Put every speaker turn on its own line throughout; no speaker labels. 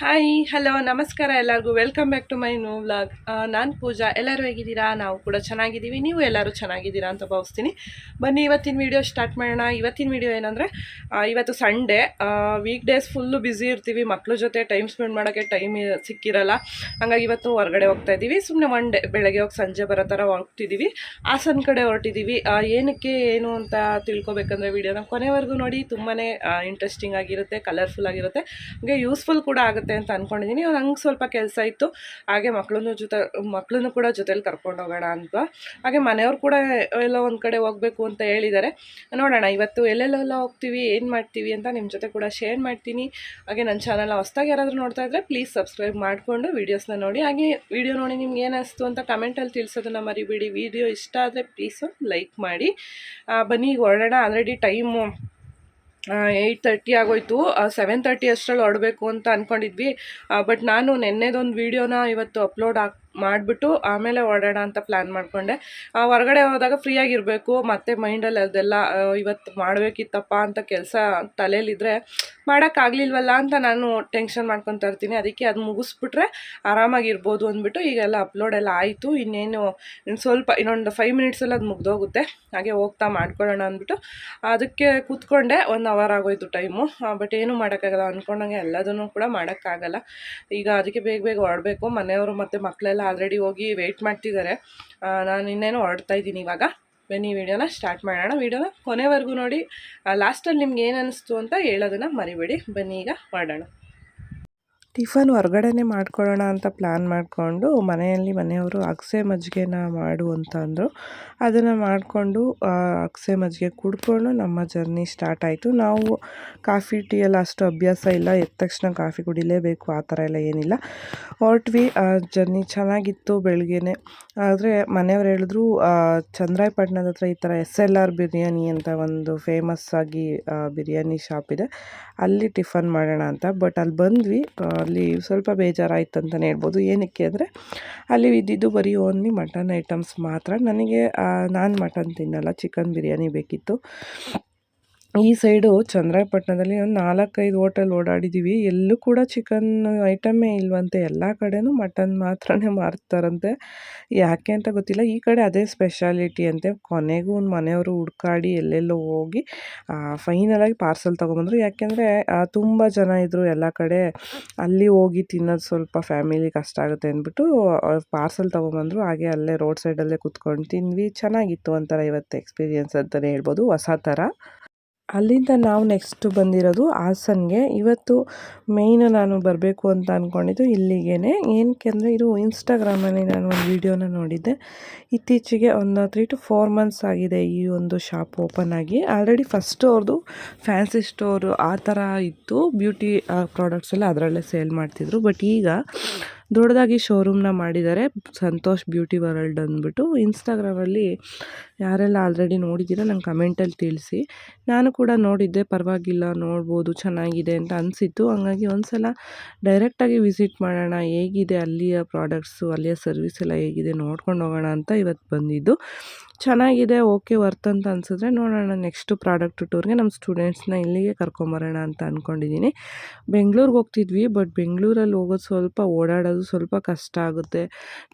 Hi hello ನಮಸ್ಕಾರ ಎಲ್ಲರಿಗೂ. Welcome back to my no vlog ನಾನು ಪೂಜಾ. ಎಲ್ಲರೂ ಹೇಗಿದ್ದೀರಾ? ನಾವು ಕೂಡ ಚೆನ್ನಾಗಿದ್ದೀವಿ. ನೀವು ಎಲ್ಲರೂ ಚೆನ್ನಾಗಿದ್ದೀರಾ ಅಂತ ಭಾವಿಸ್ತೀನಿ. ಬನ್ನಿ, ಇವತ್ತಿನ ವೀಡಿಯೋ ಸ್ಟಾರ್ಟ್ ಮಾಡೋಣ. ಇವತ್ತಿನ ವೀಡಿಯೋ ಏನಂದರೆ ಇವತ್ತು Sunday weekdays full busy ಇರ್ತೀವಿ. ಮಕ್ಕಳ ಜೊತೆ ಟೈಮ್ ಸ್ಪೆಂಡ್ ಮಾಡೋಕ್ಕೆ ಟೈಮ್ ಸಿಕ್ಕಿರಲ್ಲ. ಹಾಗಾಗಿ ಇವತ್ತು ಹೊರಗಡೆ ಹೋಗ್ತಾ ಇದ್ದೀವಿ. ಸುಮ್ಮನೆ ಒನ್ ಡೇ ಬೆಳಗ್ಗೆ ಹೋಗಿ ಸಂಜೆ ಬರೋ ಥರ ಹೋಗ್ತಿದ್ದೀವಿ. ಹಾಸನ ಕಡೆ ಹೊರಟಿದ್ದೀವಿ. ಏನಕ್ಕೆ, ಏನು ಅಂತ ತಿಳ್ಕೊಬೇಕಂದ್ರೆ ವೀಡಿಯೋನ ಕೊನೆವರೆಗೂ ನೋಡಿ. ತುಂಬಾ ಇಂಟ್ರೆಸ್ಟಿಂಗ್ ಆಗಿರುತ್ತೆ ಕಲರ್ಫುಲ್ ಆಗಿರುತ್ತೆ. ಹಾಗೆ ಯೂಸ್ಫುಲ್ ಕೂಡ ಆಗುತ್ತೆ. ಅಂತ ಅಂದ್ಕೊಂಡಿದ್ದೀನಿ ಹಂಗೆ ಸ್ವಲ್ಪ ಕೆಲಸ ಇತ್ತು. ಹಾಗೆ ಮಕ್ಕಳನ್ನು ಜೊತೆ ಮಕ್ಕಳನ್ನು ಕೂಡ ಜೊತೆಲಿ ಕರ್ಕೊಂಡು ಹೋಗೋಣ ಅಂತ ಹಾಗೆ ಮನೆಯವ್ರು ಕೂಡ ಎಲ್ಲ ಒಂದು ಕಡೆ ಹೋಗಬೇಕು ಅಂತ ಹೇಳಿದ್ದಾರೆ ನೋಡೋಣ, ಇವತ್ತು ಎಲ್ಲೆಲ್ಲೆಲ್ಲ ಹೋಗ್ತೀವಿ, ಏನು ಮಾಡ್ತೀವಿ ಅಂತ ನಿಮ್ಮ ಜೊತೆ ಕೂಡ ಶೇರ್ ಮಾಡ್ತೀನಿ. ಹಾಗೆ ನನ್ನ ಚಾನಲ್ ಹೊಸ್ದಾಗಿ ಯಾರಾದರೂ ನೋಡ್ತಾ ಇದ್ದರೆ ಪ್ಲೀಸ್ ಸಬ್ಸ್ಕ್ರೈಬ್ ಮಾಡಿಕೊಂಡು ವೀಡಿಯೋಸ್ನ ನೋಡಿ. ಹಾಗೆ ವೀಡಿಯೋ ನೋಡಿ ನಿಮ್ಗೆ ಏನಿಸ್ತು ಅಂತ ಕಮೆಂಟಲ್ಲಿ ತಿಳಿಸೋದನ್ನ ಮರಿಬೇಡಿ. ವೀಡಿಯೋ ಇಷ್ಟ ಆದರೆ ಪ್ಲೀಸು ಲೈಕ್ ಮಾಡಿ. ಬನ್ನಿ ಹೊರಡೋಣ. ಆಲ್ರೆಡಿ ಟೈಮು ಏಯ್ಟ್ ತರ್ಟಿ ಆಗೋಯ್ತು. ಸೆವೆನ್ ತರ್ಟಿ ಅಷ್ಟರಲ್ಲಿ ಹೊರಡಬೇಕು ಅಂತ ಅಂದ್ಕೊಂಡಿದ್ವಿ ಬಟ್ ನಾನು ನೆನ್ನೆದೊಂದು ವೀಡಿಯೋನ ಇವತ್ತು ಅಪ್ಲೋಡ್ ಹಾಕಿ ಮಾಡಿಬಿಟ್ಟು ಆಮೇಲೆ ಹೊರಡೋಣ ಅಂತ ಪ್ಲ್ಯಾನ್ ಮಾಡಿಕೊಂಡೆ. ಹೊರಗಡೆ ಹೋದಾಗ ಫ್ರೀಯಾಗಿರಬೇಕು ಮತ್ತು ಮೈಂಡಲ್ಲಿ ಅದೆಲ್ಲ ಇವತ್ತು ಮಾಡಬೇಕಿತ್ತಪ್ಪ ಅಂತ ಕೆಲಸ ತಲೆಯಲ್ಲಿದ್ದರೆ ಮಾಡೋಕ್ಕಾಗಲಿಲ್ವಲ್ಲ ಅಂತ ನಾನು ಟೆನ್ಷನ್ ಮಾಡ್ಕೊತಾ ಇರ್ತೀನಿ. ಅದಕ್ಕೆ ಅದು ಮುಗಿಸ್ಬಿಟ್ರೆ ಆರಾಮಾಗಿರ್ಬೋದು ಅಂದ್ಬಿಟ್ಟು ಈಗೆಲ್ಲ ಅಪ್ಲೋಡ್ ಎಲ್ಲ ಆಯಿತು. ಇನ್ನೇನು ಇನ್ನು ಸ್ವಲ್ಪ, ಇನ್ನೊಂದು ಫೈವ್ ಮಿನಿಟ್ಸಲ್ಲಿ ಅದು ಮುಗ್ದೋಗುತ್ತೆ. ಹಾಗೆ ಹೋಗ್ತಾ ಮಾಡ್ಕೊಳ್ಳೋಣ ಅಂದ್ಬಿಟ್ಟು ಅದಕ್ಕೆ ಕೂತ್ಕೊಂಡೆ. ಒಂದು ಅವರ್ ಆಗೋಯ್ತು ಟೈಮು ಬಟ್ ಏನೂ ಮಾಡೋಕ್ಕಾಗಲ್ಲ. ಅಂದ್ಕೊಂಡಂಗೆ ಎಲ್ಲದನ್ನು ಕೂಡ ಮಾಡೋಕ್ಕಾಗಲ್ಲ. ಈಗ ಅದಕ್ಕೆ ಬೇಗ ಬೇಗ ಹೊರಡಬೇಕು ಮನೆಯವರು ಮತ್ತು ಮಕ್ಕಳೆಲ್ಲ ಆಲ್ರೆಡಿ ಹೋಗಿ ವೆಯ್ಟ್ ಮಾಡ್ತಿದ್ದಾರೆ ನಾನು ಇನ್ನೇನು ಹೊರಡ್ತಾ ಇದ್ದೀನಿ ಇವಾಗ. ಬನ್ನಿ, ವಿಡಿಯೋನ ಸ್ಟಾರ್ಟ್ ಮಾಡೋಣ. ವಿಡಿಯೋನ ಕೊನೆವರೆಗೂ ನೋಡಿ. ಲಾಸ್ಟಲ್ಲಿ ನಿಮ್ಗೆ ಏನು ಅನ್ನಿಸ್ತು ಅಂತ ಹೇಳೋದನ್ನು ಮರಿಬೇಡಿ. ಬನ್ನಿ, ಈಗ ಮಾಡೋಣ ಟಿಫನ್ ಹೊರಗಡೆನೆ ಮಾಡ್ಕೊಳ್ಳೋಣ ಅಂತ ಪ್ಲ್ಯಾನ್ ಮಾಡಿಕೊಂಡು ಮನೆಯಲ್ಲಿ ಮನೆಯವರು ಅಗಸೆ ಮಜ್ಜಿಗೆನ ಮಾಡು ಅಂತ ಅಂದರು. ಅದನ್ನು ಮಾಡಿಕೊಂಡು ಅಗಸೆ ಮಜ್ಜಿಗೆ ಕುಡ್ಕೊಂಡು ನಮ್ಮ ಜರ್ನಿ ಸ್ಟಾರ್ಟ್ ಆಯಿತು. ನಾವು ಕಾಫಿ, ಟೀ ಎಲ್ಲ ಅಷ್ಟು ಅಭ್ಯಾಸ ಇಲ್ಲ. ಎದ್ದ ತಕ್ಷಣ ಕಾಫಿ ಕುಡಿಲೇಬೇಕು, ಆ ಥರ ಎಲ್ಲ ಏನಿಲ್ಲ. ಹೊರಟ್ವಿ ಜರ್ನಿ ಚೆನ್ನಾಗಿತ್ತು ಬೆಳಗ್ಗೆನೆ. ಆದರೆ ಮನೆಯವ್ರು ಹೇಳಿದ್ರು ಚಂದ್ರಾಯಪಟ್ಟಣದ ಹತ್ರ ಈ ಥರ ಎಸ್ ಎಲ್ ಆರ್ ಬಿರಿಯಾನಿ ಅಂತ ಒಂದು ಫೇಮಸ್ ಆಗಿ ಬಿರಿಯಾನಿ ಶಾಪ್ ಇದೆ. ಅಲ್ಲಿ ಟಿಫನ್ ಮಾಡೋಣ ಅಂತ. ಬಟ್ ಅಲ್ಲಿ ಬಂದ್ವಿ ಅಲ್ಲಿ ಸ್ವಲ್ಪ ಬೇಜಾರಾಯ್ತು ಅಂತಲೇ ಹೇಳ್ಬೋದು. ಏನಕ್ಕೆ ಅಂದರೆ ಅಲ್ಲಿ ಇದ್ದಿದ್ದು ಬರೀ ಓನ್ಲಿ ಮಟನ್ ಐಟಮ್ಸ್ ಮಾತ್ರ. ನನಗೆ ನಾನು ಮಟನ್ ತಿನ್ನಲ್ಲ ಚಿಕನ್ ಬಿರಿಯಾನಿ ಬೇಕಿತ್ತು. ಈ ಸೈಡು ಚಂದ್ರಾಯಪಟ್ಟಣದಲ್ಲಿ ಒಂದು ನಾಲ್ಕೈದು ಹೋಟೆಲ್ ಓಡಾಡಿದ್ದೀವಿ ಎಲ್ಲೂ ಕೂಡ ಚಿಕನ್ ಐಟಮೇ ಇಲ್ವಂತೆ. ಎಲ್ಲ ಕಡೆನೂ ಮಟನ್ ಮಾತ್ರನೇ ಮಾರ್ತಾರಂತೆ. ಯಾಕೆ ಅಂತ ಗೊತ್ತಿಲ್ಲ. ಈ ಕಡೆ ಅದೇ ಸ್ಪೆಷಾಲಿಟಿ ಅಂತೆ. ಕೊನೆಗೂ ಒಂದು ಮನೆಯವರು ಹುಡ್ಕಾಡಿ ಎಲ್ಲೆಲ್ಲೋ ಹೋಗಿ ಫೈನಲಾಗಿ ಪಾರ್ಸಲ್ ತೊಗೊಂಬಂದರು. ಯಾಕೆಂದರೆ ತುಂಬ ಜನ ಇದ್ದರು ಎಲ್ಲ ಕಡೆ. ಅಲ್ಲಿ ಹೋಗಿ ತಿನ್ನೋದು ಸ್ವಲ್ಪ ಫ್ಯಾಮಿಲಿ ಕಷ್ಟ ಆಗುತ್ತೆ ಅಂದ್ಬಿಟ್ಟು ಪಾರ್ಸಲ್ ತೊಗೊಂಬಂದರು. ಹಾಗೆ ಅಲ್ಲೇ ರೋಡ್ ಸೈಡಲ್ಲೇ ಕುತ್ಕೊಂಡು ತಿಂದ್ವಿ. ಚೆನ್ನಾಗಿತ್ತು ಒಂಥರ ಇವತ್ತು ಎಕ್ಸ್ಪೀರಿಯೆನ್ಸ್ ಅಂತಲೇ ಹೇಳ್ಬೋದು. ಹೊಸ ಥರ. ಅಲ್ಲಿಂದ ನಾವು ನೆಕ್ಸ್ಟ್ ಬಂದಿರೋದು ಹಾಸನ್ಗೆ. ಇವತ್ತು ಮೇಯ್ನ್ ನಾನು ಬರಬೇಕು ಅಂತ ಅಂದ್ಕೊಂಡಿದ್ದು ಇಲ್ಲಿಗೇ ಏನಕ್ಕೆ ಅಂದರೆ ಇದು ಇನ್ಸ್ಟಾಗ್ರಾಮಲ್ಲಿ ನಾನು ಒಂದು ವೀಡಿಯೋನ ನೋಡಿದ್ದೆ. ಇತ್ತೀಚೆಗೆ ಒಂದು ತ್ರೀ ಟು ಫೋರ್ ಮಂತ್ಸ್ ಆಗಿದೆ ಈ ಒಂದು ಶಾಪ್ ಓಪನ್ ಆಗಿ. ಆಲ್ರೆಡಿ ಫಸ್ಟ್ ಅವ್ರದ್ದು ಫ್ಯಾನ್ಸಿ ಸ್ಟೋರು ಆ ಥರ ಇತ್ತು. ಬ್ಯೂಟಿ ಪ್ರಾಡಕ್ಟ್ಸ್ ಎಲ್ಲ ಅದರಲ್ಲೇ ಸೇಲ್ ಮಾಡ್ತಿದ್ರು. ಬಟ್ ಈಗ ದೊಡ್ಡದಾಗಿ ಶೋರೂಮ್ನ ಮಾಡಿದ್ದಾರೆ. ಸಂತೋಷ್ ಬ್ಯೂಟಿ ವರ್ಲ್ಡ್ ಅಂದ್ಬಿಟ್ಟು. ಇನ್ಸ್ಟಾಗ್ರಾಮಲ್ಲಿ ಯಾರೆಲ್ಲ ಆಲ್ರೆಡಿ ನೋಡಿದ್ದೀರ ನಂಗೆ ಕಮೆಂಟಲ್ಲಿ ತಿಳಿಸಿ. ನಾನು ಕೂಡ ನೋಡಿದ್ದೆ, ಪರವಾಗಿಲ್ಲ, ನೋಡ್ಬೋದು, ಚೆನ್ನಾಗಿದೆ ಅಂತ ಅನಿಸಿತ್ತು. ಹಂಗಾಗಿ ಒಂದು ಸಲ ಡೈರೆಕ್ಟಾಗಿ ವಿಸಿಟ್ ಮಾಡೋಣ, ಹೇಗಿದೆ ಅಲ್ಲಿಯ ಪ್ರಾಡಕ್ಟ್ಸು ಅಲ್ಲಿಯ ಸರ್ವಿಸ್ ಎಲ್ಲ ಹೇಗಿದೆ ನೋಡ್ಕೊಂಡು ಹೋಗೋಣ ಅಂತ ಇವತ್ತು ಬಂದಿದ್ದು. ಚೆನ್ನಾಗಿದೆ ಓಕೆ ವರ್ತ್ ಅಂತ ಅನಿಸಿದ್ರೆ ನೋಡೋಣ ನೆಕ್ಸ್ಟು ಪ್ರಾಡಕ್ಟ್ ಟೂರ್ಗೆ ನಮ್ಮ ಸ್ಟೂಡೆಂಟ್ಸ್ನ ಇಲ್ಲಿಗೆ ಕರ್ಕೊಂಬರೋಣ ಅಂತ ಅಂದ್ಕೊಂಡಿದ್ದೀನಿ ಬೆಂಗ್ಳೂರಿಗೆ ಹೋಗ್ತಿದ್ವಿ ಬಟ್ ಬೆಂಗಳೂರಲ್ಲಿ ಹೋಗೋದು ಸ್ವಲ್ಪ ಓಡಾಡೋದು ಸ್ವಲ್ಪ ಕಷ್ಟ ಆಗುತ್ತೆ.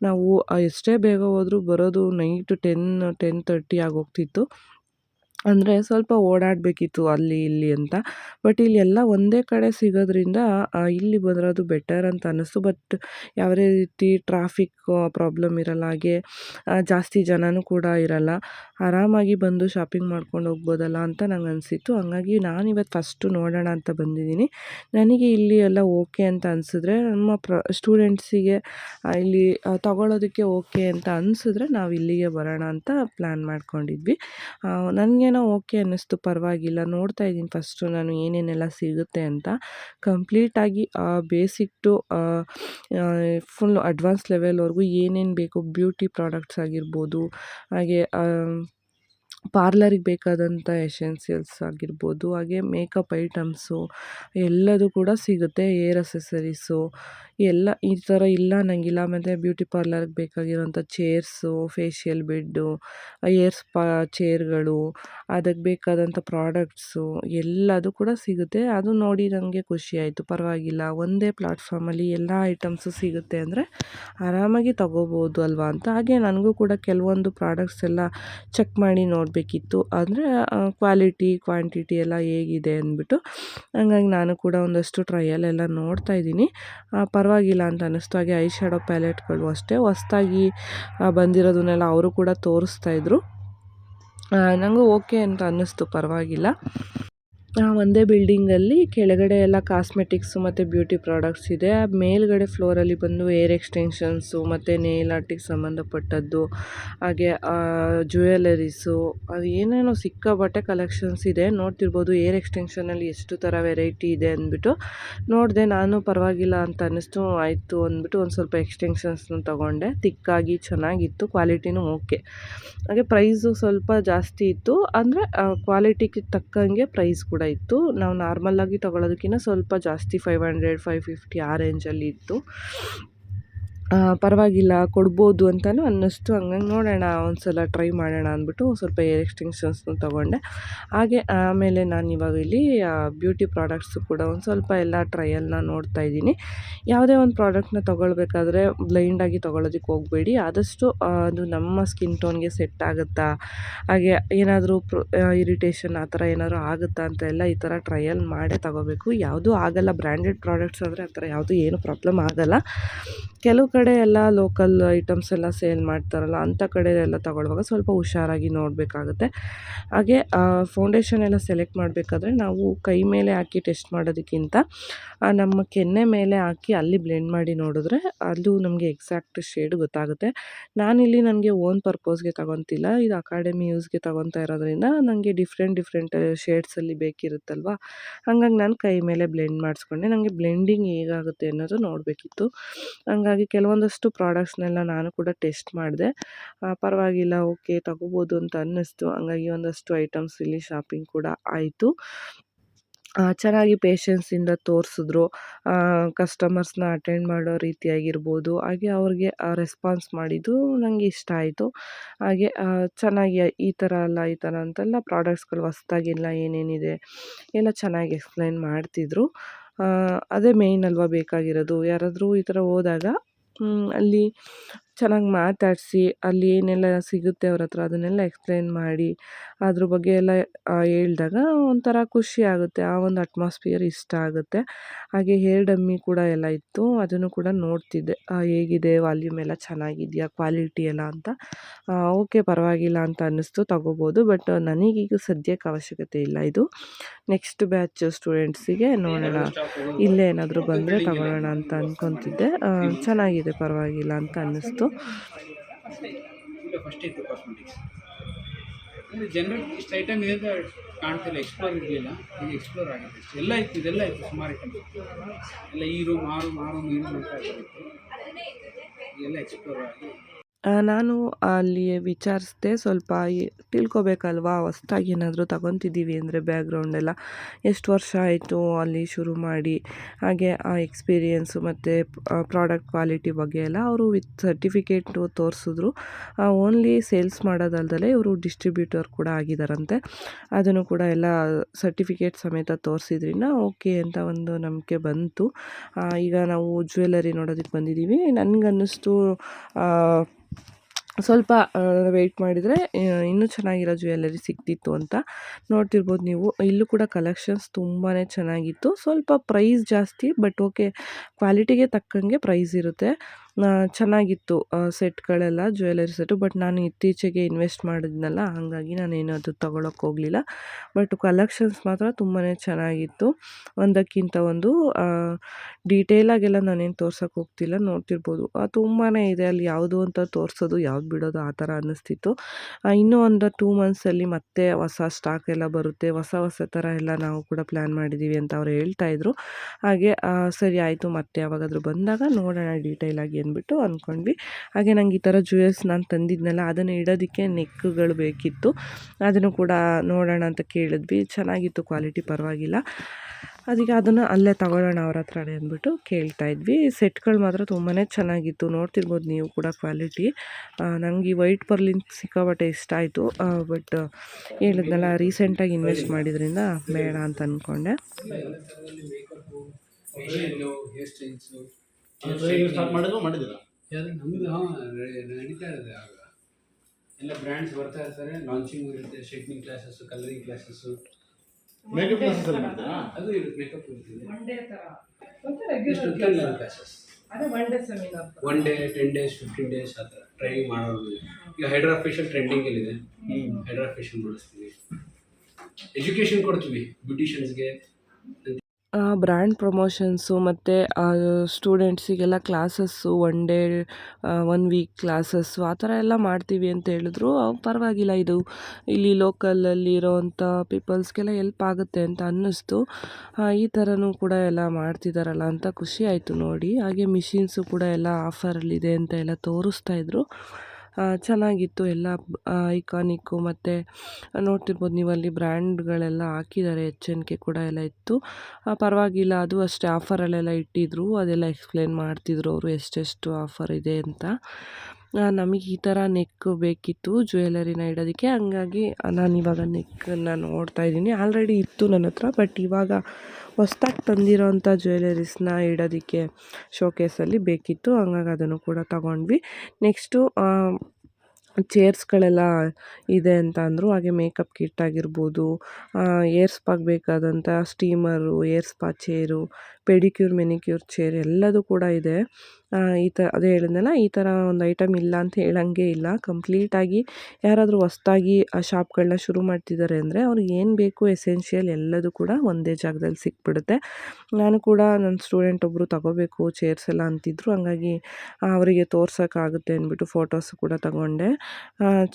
ನಾವು ಎಷ್ಟೇ ಬೇಗ ಹೋದರೂ ಬರೋದು ನೈಟ್ ಟೆನ್ ಟೆನ್ ತರ್ಟಿ ಆಗೋಗ್ತಿತ್ತು ಅಂದರೆ ಸ್ವಲ್ಪ ಓಡಾಡಬೇಕಿತ್ತು ಅಲ್ಲಿ, ಇಲ್ಲಿ ಅಂತ. ಬಟ್ ಇಲ್ಲಿ ಎಲ್ಲ ಒಂದೇ ಕಡೆ ಸಿಗೋದ್ರಿಂದ ಇಲ್ಲಿ ಬಂದಿರೋದು ಬೆಟರ್ ಅಂತ ಅನ್ನಿಸ್ತು. ಬಟ್ ಯಾವುದೇ ರೀತಿ ಟ್ರಾಫಿಕ್ ಪ್ರಾಬ್ಲಮ್ ಇರಲ್ಲ, ಹಾಗೆ ಜಾಸ್ತಿ ಜನನೂ ಕೂಡ ಇರಲ್ಲ. ಆರಾಮಾಗಿ ಬಂದು ಶಾಪಿಂಗ್ ಮಾಡ್ಕೊಂಡು ಹೋಗ್ಬೋದಲ್ಲ ಅಂತ ನಂಗೆ ಅನಿಸಿತ್ತು. ಹಂಗಾಗಿ ನಾನಿವತ್ತು ಫಸ್ಟು ನೋಡೋಣ ಅಂತ ಬಂದಿದ್ದೀನಿ. ನನಗೆ ಇಲ್ಲಿ ಎಲ್ಲ ಓಕೆ ಅಂತ ಅನಿಸಿದ್ರೆ, ನಮ್ಮ ಪ್ರ ಸ್ಟೂಡೆಂಟ್ಸಿಗೆ ಇಲ್ಲಿ ತಗೊಳ್ಳೋದಕ್ಕೆ ಓಕೆ ಅಂತ ಅನಿಸಿದ್ರೆ ನಾವು ಇಲ್ಲಿಗೆ ಬರೋಣ ಅಂತ ಪ್ಲ್ಯಾನ್ ಮಾಡ್ಕೊಂಡಿದ್ವಿ. ನನಗೇನೋ ಓಕೆ ಅನ್ನಿಸ್ತು, ಪರವಾಗಿಲ್ಲ. ನೋಡ್ತಾ ಇದ್ದೀನಿ ಫಸ್ಟು ನಾನು ಏನೇನೆಲ್ಲ ಸಿಗುತ್ತೆ ಅಂತ. ಕಂಪ್ಲೀಟಾಗಿ ಬೇಸಿಕ್ ಟು ಫುಲ್ ಅಡ್ವಾನ್ಸ್ ಲೆವೆಲ್ವರೆಗೂ ಏನೇನು ಬೇಕು, ಬ್ಯೂಟಿ ಪ್ರಾಡಕ್ಟ್ಸ್ ಆಗಿರ್ಬೋದು, ಹಾಗೆ ಪಾರ್ಲರಿಗೆ ಬೇಕಾದಂಥ ಎಸೆನ್ಸಿಯಲ್ಸ್ ಆಗಿರ್ಬೋದು, ಹಾಗೆ ಮೇಕಪ್ ಐಟಮ್ಸು, ಎಲ್ಲದೂ ಕೂಡ ಸಿಗುತ್ತೆ ಏರ್ ಅಸೆಸರೀಸು ಎಲ್ಲ ಈ ಥರ ಇಲ್ಲ ನಂಗಿಲ್ಲ ಮತ್ತು ಬ್ಯೂಟಿ ಪಾರ್ಲರ್ಗೆ ಬೇಕಾಗಿರೋಂಥ chairs, facial bed air spa ಚೇರ್ಗಳು, ಅದಕ್ಕೆ ಬೇಕಾದಂಥ ಪ್ರಾಡಕ್ಟ್ಸು, ಎಲ್ಲದೂ ಕೂಡ ಸಿಗುತ್ತೆ. ಅದು ನೋಡಿ ನನಗೆ ಖುಷಿ ಆಯಿತು. ಪರವಾಗಿಲ್ಲ, ಒಂದೇ ಪ್ಲಾಟ್ಫಾರ್ಮಲ್ಲಿ ಎಲ್ಲ ಐಟಮ್ಸು ಸಿಗುತ್ತೆ ಅಂದರೆ ಆರಾಮಾಗಿ ತೊಗೋಬೋದು ಅಲ್ವಾ ಅಂತ. ಹಾಗೆ ನನಗೂ ಕೂಡ ಕೆಲವೊಂದು ಪ್ರಾಡಕ್ಟ್ಸ್ ಎಲ್ಲ ಚೆಕ್ ಮಾಡಿ ನೋಡಬೇಕಿತ್ತು. ಅಂದರೆ ಕ್ವಾಲಿಟಿ ಕ್ವಾಂಟಿಟಿ ಎಲ್ಲ ಹೇಗಿದೆ ಅಂದ್ಬಿಟ್ಟು, ಹಂಗಾಗಿ ನಾನು ಕೂಡ ಒಂದಷ್ಟು ಟ್ರಯಲ್ ಎಲ್ಲ ನೋಡ್ತಾ ಇದ್ದೀನಿ. ಪರವಾಗಿಲ್ಲ ಅಂತ ಅನ್ನಿಸ್ತು. ಹಾಗೆ ಐ ಶ್ಯಾಡೋ ಪ್ಯಾಲೆಟ್ಗಳು ಅಷ್ಟೇ. ಹೊಸ್ದಾಗಿ ಬಂದಿರೋದನ್ನೆಲ್ಲ ಅವರು ಕೂಡ ತೋರಿಸ್ತಾ ತೋರಿಸ್ತಾಯಿದ್ರು ನನಗೂ ಓಕೆ ಅಂತ ಅನ್ನಿಸ್ತು. ಪರವಾಗಿಲ್ಲ. ಒಂದೇ ಬಿಲ್ಡಿಂಗಲ್ಲಿ ಕೆಳಗಡೆ ಎಲ್ಲ ಕಾಸ್ಮೆಟಿಕ್ಸ್ ಮತ್ತು ಬ್ಯೂಟಿ ಪ್ರಾಡಕ್ಟ್ಸ್ ಇದೆ. ಮೇಲ್ಗಡೆ ಫ್ಲೋರ್ ಅಲ್ಲಿ ಬಂದು ಏರ್ ಎಕ್ಸ್ಟೆನ್ಷನ್ಸ್ ಮತ್ತೆ ನೇಲ್ ಆರ್ಟಿಗೆ ಸಂಬಂಧಪಟ್ಟದ್ದು, ಹಾಗೆ ಜ್ಯುವೆಲರೀಸು, ಅದು ಏನೇನೋ ಸಿಕ್ಕಾಪಟ್ಟೆ ಕಲೆಕ್ಷನ್ಸ್ ಇದೆ. ನೋಡ್ತಿರ್ಬೋದು ಏರ್ ಎಕ್ಸ್ಟೆನ್ಷನಲ್ಲಿ ಎಷ್ಟು ಥರ ವೆರೈಟಿ ಇದೆ ಅಂದ್ಬಿಟ್ಟು. ನೋಡಿದೆ ನಾನು ಪರವಾಗಿಲ್ಲ ಅಂತ ಅನ್ನಿಸ್ತು, ಆಯಿತು ಅಂದ್ಬಿಟ್ಟು ಒಂದು ಸ್ವಲ್ಪ ಎಕ್ಸ್ಟೆನ್ಷನ್ಸ್ನ ತಗೊಂಡೆ. ತಿಕ್ಕಾಗಿ ಚೆನ್ನಾಗಿತ್ತು, ಕ್ವಾಲಿಟಿನೂ ಓಕೆ. ಹಾಗೆ ಪ್ರೈಸು ಸ್ವಲ್ಪ ಜಾಸ್ತಿ ಇತ್ತು. ಅಂದರೆ ಕ್ವಾಲಿಟಿಗೆ ತಕ್ಕಂಗೆ ಪ್ರೈಸ್ ಕೂಡ ಇತ್ತು. ನಾವು ನಾರ್ಮಲ್ಲಾಗಿ ತಗೊಳ್ಳೋದಕ್ಕಿಂತ ಸ್ವಲ್ಪ ಜಾಸ್ತಿ ಫೈವ್ ಹಂಡ್ರೆಡ್ ಫೈವ್ ಫಿಫ್ಟಿ ಆ ರೇಂಜಲ್ಲಿ ಇತ್ತು. ಪರವಾಗಿಲ್ಲ, ಕೊಡ್ಬೋದು ಅಂತಲೂ ಅನ್ನಿಸ್ತು. ಹಂಗಾಗಿ ನೋಡೋಣ ಒಂದು ಸಲ ಟ್ರೈ ಮಾಡೋಣ ಅಂದ್ಬಿಟ್ಟು ಸ್ವಲ್ಪ ಏರ್ ಎಕ್ಸ್ಟೆನ್ಷನ್ಸ್ನ ತೊಗೊಂಡೆ. ಹಾಗೆ ಆಮೇಲೆ ನಾನು ಇವಾಗ ಇಲ್ಲಿ ಬ್ಯೂಟಿ ಪ್ರಾಡಕ್ಟ್ಸು ಕೂಡ ಒಂದು ಸ್ವಲ್ಪ ಎಲ್ಲ ಟ್ರಯಲ್ನ ನೋಡ್ತಾ ಇದ್ದೀನಿ. ಯಾವುದೇ ಒಂದು ಪ್ರಾಡಕ್ಟ್ನ ತೊಗೊಳ್ಬೇಕಾದ್ರೆ ಬ್ಲೈಂಡಾಗಿ ತೊಗೊಳೋದಕ್ಕೆ ಹೋಗಬೇಡಿ. ಆದಷ್ಟು ಅದು ನಮ್ಮ ಸ್ಕಿನ್ ಟೋನ್ಗೆ ಸೆಟ್ ಆಗುತ್ತಾ? ಹಾಗೆ ಏನಾದರೂ ಇರಿಟೇಷನ್ ಆ ಥರ ಏನಾದರೂ ಆಗುತ್ತಾ ಅಂತ ಎಲ್ಲ ಈ ಥರ ಟ್ರಯಲ್ ಮಾಡೇ ತೊಗೋಬೇಕು. ಯಾವುದೂ ಆಗಲ್ಲ ಬ್ರ್ಯಾಂಡೆಡ್ ಪ್ರಾಡಕ್ಟ್ಸ್ ಆದರೆ ಆ ಥರ ಯಾವುದೂ ಏನು ಪ್ರಾಬ್ಲಮ್ ಆಗಲ್ಲ. ಕೆಲವು ಕಡೆ ಎಲ್ಲ ಲೋಕಲ್ ಐಟಮ್ಸ್ ಎಲ್ಲ ಸೇಲ್ ಮಾಡ್ತಾರಲ್ಲ ಅಂಥ ಕಡೆ ಎಲ್ಲ ತಗೊಳ್ಳುವಾಗ ಸ್ವಲ್ಪ ಹುಷಾರಾಗಿ ನೋಡಬೇಕಾಗುತ್ತೆ. ಹಾಗೆ ಫೌಂಡೇಶನ್ ಎಲ್ಲ ಸೆಲೆಕ್ಟ್ ಮಾಡಬೇಕಾದ್ರೆ ನಾವು ಕೈ ಮೇಲೆ ಹಾಕಿ ಟೆಸ್ಟ್ ಮಾಡೋದಕ್ಕಿಂತ ನಮ್ಮ ಕೆನ್ನೆ ಮೇಲೆ ಹಾಕಿ ಅಲ್ಲಿ ಬ್ಲೆಂಡ್ ಮಾಡಿ ನೋಡಿದ್ರೆ ಅದು ನಮಗೆ ಎಕ್ಸಾಕ್ಟ್ ಶೇಡ್ ಗೊತ್ತಾಗುತ್ತೆ. ನಾನಿಲ್ಲಿ ನನಗೆ ಓನ್ ಪರ್ಪೋಸ್ಗೆ ತಗೊತಿಲ್ಲ, ಇದು ಅಕಾಡೆಮಿ ಯೂಸ್ಗೆ ತಗೊತಾ ಇರೋದ್ರಿಂದ ನನಗೆ ಡಿಫ್ರೆಂಟ್ ಡಿಫ್ರೆಂಟ್ ಶೇಡ್ಸಲ್ಲಿ ಬೇಕಿರುತ್ತಲ್ವ? ಹಾಗಾಗಿ ನಾನು ಕೈ ಮೇಲೆ ಬ್ಲೆಂಡ್ ಮಾಡಿಸ್ಕೊಂಡೆ. ನನಗೆ ಬ್ಲೆಂಡಿಂಗ್ ಹೇಗಾಗುತ್ತೆ ಅನ್ನೋದು ನೋಡಬೇಕಿತ್ತು. ಹಂಗಾಗಿ ಕೆಲವೊಂದಷ್ಟು ಪ್ರಾಡಕ್ಟ್ಸ್ನೆಲ್ಲ ನಾನು ಕೂಡ ಟೆಸ್ಟ್ ಮಾಡಿದೆ. ಪರವಾಗಿಲ್ಲ, ಓಕೆ, ತಗೋಬೋದು ಅಂತ ಅನ್ನಿಸ್ತು. ಹಂಗಾಗಿ ಒಂದಷ್ಟು ಐಟಮ್ಸ್ ಇಲ್ಲಿ ಶಾಪಿಂಗ್ ಕೂಡ ಆಯಿತು. ಚೆನ್ನಾಗಿ ಪೇಷನ್ಸಿಂದ ತೋರಿಸಿದ್ರು. ಕಸ್ಟಮರ್ಸ್ನ ಅಟೆಂಡ್ ಮಾಡೋ ರೀತಿಯಾಗಿರ್ಬೋದು. ಹಾಗೆ ಅವ್ರಿಗೆ ರೆಸ್ಪಾನ್ಸ್ ಮಾಡಿದ್ದು ನನಗೆ ಇಷ್ಟ ಆಯಿತು. ಹಾಗೆ ಚೆನ್ನಾಗಿ ಈ ಥರ ಅಲ್ಲ, ಈ ಥರ ಅಂತೆಲ್ಲ ಪ್ರಾಡಕ್ಟ್ಸ್ಗಳು ಹೊಸ್ದಾಗಿಲ್ಲ, ಏನೇನಿದೆ ಎಲ್ಲ ಚೆನ್ನಾಗಿ ಎಕ್ಸ್ಪ್ಲೈನ್ ಮಾಡ್ತಿದ್ರು. ಅದೇ ಮೇಯ್ನ್ ಅಲ್ವಾ ಬೇಕಾಗಿರೋದು. ಯಾರಾದರೂ ಈ ಥರ ಹೋದಾಗ ಅಲ್ಲಿ ಚೆನ್ನಾಗಿ ಮಾತಾಡಿಸಿ, ಅಲ್ಲಿ ಏನೆಲ್ಲ ಸಿಗುತ್ತೆ ಅವ್ರ ಹತ್ರ ಅದನ್ನೆಲ್ಲ ಎಕ್ಸ್ಪ್ಲೇನ್ ಮಾಡಿ, ಅದ್ರ ಬಗ್ಗೆ ಎಲ್ಲ ಹೇಳಿದಾಗ ಒಂಥರ ಖುಷಿ ಆಗುತ್ತೆ. ಆ ಒಂದು ಅಟ್ಮಾಸ್ಫಿಯರ್ ಇಷ್ಟ ಆಗುತ್ತೆ. ಹಾಗೆ ಹೇರ್ ಡಮ್ಮಿ ಕೂಡ ಎಲ್ಲ ಇತ್ತು. ಅದನ್ನು ಕೂಡ ನೋಡ್ತಿದ್ದೆ. ಹೇಗಿದೆ? ವಾಲ್ಯೂಮ್ ಎಲ್ಲ ಚೆನ್ನಾಗಿದೆಯಾ? ಕ್ವಾಲಿಟಿ ಎಲ್ಲ ಅಂತ. ಓಕೆ ಪರವಾಗಿಲ್ಲ ಅಂತ ಅನ್ನಿಸ್ತು. ತಗೋಬೋದು. ಬಟ್ ನನಗೀಗ ಸದ್ಯಕ್ಕೆ ಅವಶ್ಯಕತೆ ಇಲ್ಲ ಇದು. ನೆಕ್ಸ್ಟ್ ಬ್ಯಾಚ್ ಸ್ಟೂಡೆಂಟ್ಸಿಗೆ ನೋಡೋಣ. ಇಲ್ಲೇ ಏನಾದರೂ ಬಂದರೆ ತಗೊಳ್ಳೋಣ ಅಂತ ಅಂದ್ಕೊತಿದ್ದೆ ಚೆನ್ನಾಗಿದೆ ಪರವಾಗಿಲ್ಲ ಅಂತ ಅನ್ನಿಸ್ತು.
ಫಸ್ಟ್ ಇತ್ತು. ಕಾಸ್ಮೆಟಿಕ್ಸ್ ಜನರಲ್ ಇಷ್ಟು ಐಟಮ್ ಇದೆ ಅಂತ ಕಾಣ್ತಿಲ್ಲ ಎಕ್ಸ್ಪ್ಲೋರ್ ಇರಲಿಲ್ಲ, ಈಗ ಎಕ್ಸ್ಪ್ಲೋರ್ ಅಷ್ಟೇ. ಎಲ್ಲ ಇತ್ತು, ಇದೆಲ್ಲ ಇತ್ತು ಸುಮಾರು ಐಟಮ್ ಎಲ್ಲ ಈ ರೂಮ್ ಆ ರೂಮ್ ಆ ರೂಮ್ ಎಕ್ಸ್ಪ್ಲೋರ್ ಆಗಿ
ನಾನು ಅಲ್ಲಿ ವಿಚಾರಿಸ್ದೆ ಸ್ವಲ್ಪ ತಿಳ್ಕೊಬೇಕಲ್ವಾ? ಹೊಸ್ದಾಗಿ ಏನಾದರೂ ತಗೊತಿದ್ದೀವಿ ಅಂದರೆ ಬ್ಯಾಗ್ರೌಂಡ್ ಎಲ್ಲ ಎಷ್ಟು ವರ್ಷ ಆಯಿತು ಅಲ್ಲಿ ಶುರು ಮಾಡಿ? ಹಾಗೆ ಆ ಎಕ್ಸ್ಪೀರಿಯೆನ್ಸು ಮತ್ತು ಪ್ರಾಡಕ್ಟ್ ಕ್ವಾಲಿಟಿ ಬಗ್ಗೆ ಎಲ್ಲ ಅವರು ವಿತ್ ಸರ್ಟಿಫಿಕೇಟು ತೋರಿಸಿದ್ರು. ಓನ್ಲಿ ಸೇಲ್ಸ್ ಮಾಡೋದಲ್ದಲೆ ಇವರು ಡಿಸ್ಟ್ರಿಬ್ಯೂಟರ್ ಕೂಡ ಆಗಿದ್ದಾರಂತೆ ಅದನ್ನು ಕೂಡ ಎಲ್ಲ ಸರ್ಟಿಫಿಕೇಟ್ ಸಮೇತ ತೋರಿಸಿದ್ರಿಂದ ಓಕೆ ಅಂತ ಒಂದು ನಂಬಿಕೆ ಬಂತು. ಈಗ ನಾವು ಜ್ಯುವೆಲರಿ ನೋಡೋದಕ್ಕೆ ಬಂದಿದ್ದೀವಿ. ನನಗನ್ನಿಸ್ತು ಸ್ವಲ್ಪ ವೆಯ್ಟ್ ಮಾಡಿದರೆ ಇನ್ನೂ ಚೆನ್ನಾಗಿರೋ ಜ್ಯುವೆಲ್ಲರಿ ಸಿಗ್ತಿತ್ತು ಅಂತ ನೋಡ್ತಿರ್ಬೋದು ನೀವು. ಇಲ್ಲೂ ಕೂಡ ಕಲೆಕ್ಷನ್ಸ್ ತುಂಬಾ ಚೆನ್ನಾಗಿತ್ತು. ಸ್ವಲ್ಪ ಪ್ರೈಸ್ ಜಾಸ್ತಿ ಬಟ್ ಓಕೆ ಕ್ವಾಲಿಟಿಗೆ ತಕ್ಕಂಗೆ ಪ್ರೈಸ್ ಇರುತ್ತೆ. ಚೆನ್ನಾಗಿತ್ತು ಸೆಟ್ಗಳೆಲ್ಲ, ಜ್ಯುವೆಲರಿ ಸೆಟ್ಟು, ಬಟ್ ನಾನು ಇತ್ತೀಚೆಗೆ ಇನ್ವೆಸ್ಟ್ ಮಾಡಿದ್ನಲ್ಲ, ಹಾಗಾಗಿ ನಾನೇನು ಅದು ತೊಗೊಳಕ್ಕೆ ಹೋಗಲಿಲ್ಲ. ಬಟ್ ಕಲೆಕ್ಷನ್ಸ್ ಮಾತ್ರ ತುಂಬಾ ಚೆನ್ನಾಗಿತ್ತು. ಒಂದಕ್ಕಿಂತ ಒಂದು ಡೀಟೇಲಾಗೆಲ್ಲ ನಾನೇನು ತೋರ್ಸೋಕೆ ಹೋಗ್ತಿಲ್ಲ, ನೋಡ್ತಿರ್ಬೋದು. ತುಂಬಾ ಇದೆ, ಅಲ್ಲಿ ಯಾವುದು ಅಂತ ತೋರಿಸೋದು, ಯಾವ್ದು ಬಿಡೋದು, ಆ ಥರ ಅನ್ನಿಸ್ತಿತ್ತು. ಇನ್ನೂ ಒಂದು ಟೂ ಮಂತ್ಸಲ್ಲಿ ಮತ್ತೆ ಹೊಸ ಸ್ಟಾಕ್ ಎಲ್ಲ ಬರುತ್ತೆ, ಹೊಸ ಹೊಸ ಥರ ಎಲ್ಲ ನಾವು ಕೂಡ ಪ್ಲ್ಯಾನ್ ಮಾಡಿದ್ದೀವಿ ಅಂತ ಅವ್ರು ಹೇಳ್ತಾಯಿದ್ರು ಹಾಗೆ ಸರಿ ಆಯಿತು, ಮತ್ತೆ ಯಾವಾಗಾದರೂ ಬಂದಾಗ ನೋಡೋಣ ಡೀಟೇಲಾಗಿ ಅಂದ್ಬಿಟ್ಟು ಅಂದ್ಕೊಂಡ್ವಿ ಹಾಗೆ ನಂಗೆ ಈ ಥರ ಜುವೆಲ್ಸ್ ನಾನು ತಂದಿದ್ನಲ್ಲ ಅದನ್ನು ಇಡೋದಕ್ಕೆ ನೆಕ್ಗಳು ಬೇಕಿತ್ತು ಅದನ್ನು ಕೂಡ ನೋಡೋಣ ಅಂತ ಕೇಳಿದ್ವಿ ಚೆನ್ನಾಗಿತ್ತು ಕ್ವಾಲಿಟಿ ಪರವಾಗಿಲ್ಲ ಅದಕ್ಕೆ ಅದನ್ನು ಅಲ್ಲೇ ತಗೊಳ್ಳೋಣ ಅವ್ರ ಹತ್ರನೇ ಅಂದ್ಬಿಟ್ಟು ಕೇಳ್ತಾ ಇದ್ವಿ ಸೆಟ್ಗಳು ಮಾತ್ರ ತುಂಬಾ ಚೆನ್ನಾಗಿತ್ತು ನೋಡ್ತಿರ್ಬೋದು ನೀವು ಕೂಡ ಕ್ವಾಲಿಟಿ ನನಗೆ ಈ ವೈಟ್ ಪರ್ಲಿನ್ ಸಿಕ್ಕಾಪಟ್ಟೆ ಇಷ್ಟ ಆಯಿತು ಬಟ್ ಹೇಳಿದ್ನಲ್ಲ ರೀಸೆಂಟಾಗಿ ಇನ್ವೆಸ್ಟ್ ಮಾಡಿದ್ರಿಂದ ಬೇಡ ಅಂತ ಅಂದ್ಕೊಂಡೆ
ಸ್ಟಾರ್ಟ್ ಮಾಡಿದ್ರು ಮಾಡಿದಿಲ್ಲ
ಯಾರು ನಮಗೆ ಹಾಂ ನಡೀತಾ ಇದೆ ಆಗ. ಎಲ್ಲ ಬ್ರ್ಯಾಂಡ್ಸ್ ಬರ್ತಾ ಇರ್ತಾರೆ ಲಾಂಚಿಂಗ್ ಇರುತ್ತೆ shaping classes colouring classes
makeup classes ಮಾಡ್ತೀರಾ
ಅದು ಇರುತ್ತೆ ಮೇಕಪ್ ಎಷ್ಟು ಕಲರಿಂಗ್ ಕ್ಲಾಸಸ್
ಅದೇ Monday seminar
one day ten days fifteen days ಆ ಥರ ಟ್ರೈನಿಂಗ್ ಮಾಡೋದು. ಈಗ ಹೈಡ್ರಾ ಫೇಶಿಯಲ್ ಟ್ರೆಂಡಿಂಗಲ್ಲಿದೆ ಹೈಡ್ರಾ ಫೇಶಿಯಲ್ ಮಾಡಿಸ್ತೀವಿ ಎಜುಕೇಷನ್ ಕೊಡ್ತೀವಿ ಬ್ಯೂಟಿಷಿಯನ್ಸ್ಗೆ
ಬ್ರ್ಯಾಂಡ್ ಪ್ರಮೋಷನ್ಸು ಮತ್ತು ಸ್ಟೂಡೆಂಟ್ಸಿಗೆಲ್ಲ classes one day one week classes ಆ ಥರ ಎಲ್ಲ ಮಾಡ್ತೀವಿ ಅಂತ ಹೇಳಿದ್ರು. ಪರವಾಗಿಲ್ಲ ಇದು ಇಲ್ಲಿ ಲೋಕಲಲ್ಲಿ ಇರೋವಂಥ ಪೀಪಲ್ಸ್ಗೆಲ್ಲ ಎಲ್ಪ್ ಆಗುತ್ತೆ ಅಂತ ಅನ್ನಿಸ್ತು. ಈ ಥರನೂ ಕೂಡ ಎಲ್ಲ ಮಾಡ್ತಿದ್ದಾರಲ್ಲ ಅಂತ ಖುಷಿ ಆಯಿತು ನೋಡಿ. ಹಾಗೆ ಮಿಷಿನ್ಸು ಕೂಡ ಎಲ್ಲ ಆಫರಲ್ಲಿದೆ ಅಂತ ಎಲ್ಲ ತೋರಿಸ್ತಾ ಇದ್ರು. ಆ, ಚೆನ್ನಾಗಿತ್ತು. ಎಲ್ಲ ಐಕಾನಿಕ್ಕು ಮತ್ತು ನೋಡ್ತಿರ್ಬೋದು ನೀವು ಅಲ್ಲಿ ಬ್ರ್ಯಾಂಡ್ಗಳೆಲ್ಲ ಹಾಕಿದ್ದಾರೆ. ಎಚ್ ಎನ್ ಕೆ ಕೂಡ ಎಲ್ಲ ಇತ್ತು. ಪರವಾಗಿಲ್ಲ, ಅದು ಅಷ್ಟೇ. ಆಫರಲ್ಲೆಲ್ಲ ಇಟ್ಟಿದ್ರು. ಅದೆಲ್ಲ ಎಕ್ಸ್ಪ್ಲೇನ್ ಮಾಡ್ತಿದ್ರು ಅವರು ಎಷ್ಟೆಷ್ಟು ಆಫರ್ ಇದೆ ಅಂತ. ನಮಗೆ ಈ ಥರ ನೆಕ್ ಬೇಕಿತ್ತು ಜ್ಯುವೆಲರಿನ ಇಡೋದಕ್ಕೆ. ಹಂಗಾಗಿ ನಾನು ಇವಾಗ ನೆಕ್ಕನ್ನು ನೋಡ್ತಾ ಇದ್ದೀನಿ. ಆಲ್ರೆಡಿ ಇತ್ತು ನನ್ನ ಹತ್ರ, ಬಟ್ ಇವಾಗ ಹೊಸ್ದಾಗಿ ತಂದಿರೋಂಥ ಜ್ಯುವೆಲರೀಸ್ನ ಇಡೋದಕ್ಕೆ ಶೋಕೇಸಲ್ಲಿ ಬೇಕಿತ್ತು. ಹಂಗಾಗಿ ಅದನ್ನು ಕೂಡ ತಗೊಂಡ್ವಿ. ನೆಕ್ಸ್ಟು ಚೇರ್ಸ್ಗಳೆಲ್ಲ ಇದೆ ಅಂತ ಅಂದರು. ಹಾಗೆ ಮೇಕಪ್ ಕಿಟ್ ಆಗಿರ್ಬೋದು ಏರ್ ಬೇಕಾದಂಥ steamer air spa chair pedicure, manicure, chair ಎಲ್ಲದೂ ಕೂಡ ಇದೆ. ಈ ಥರ ಅದೇ ಹೇಳಿದ್ನಲ್ಲ, ಈ ಥರ ಒಂದು ಐಟಮ್ ಇಲ್ಲ ಅಂತ ಹೇಳಂಗೆ ಇಲ್ಲ. ಕಂಪ್ಲೀಟಾಗಿ ಯಾರಾದರೂ ಹೊಸ್ದಾಗಿ ಆ ಶಾಪ್ಗಳನ್ನ ಶುರು ಮಾಡ್ತಿದ್ದಾರೆ ಅಂದರೆ ಅವ್ರಿಗೆ ಏನು ಬೇಕು ಎಸೆನ್ಷಿಯಲ್ ಎಲ್ಲದೂ ಕೂಡ ಒಂದೇ ಜಾಗದಲ್ಲಿ ಸಿಕ್ಬಿಡುತ್ತೆ. ನಾನು ಕೂಡ ನನ್ನ ಸ್ಟೂಡೆಂಟ್ ಒಬ್ಬರು ತಗೋಬೇಕು, ಚೇರ್ಸ್ ಎಲ್ಲ ಅಂತಿದ್ರು. ಹಂಗಾಗಿ ಅವರಿಗೆ ತೋರ್ಸೋಕ್ಕಾಗುತ್ತೆ ಅಂದ್ಬಿಟ್ಟು ಫೋಟೋಸ್ ಕೂಡ ತಗೊಂಡೆ.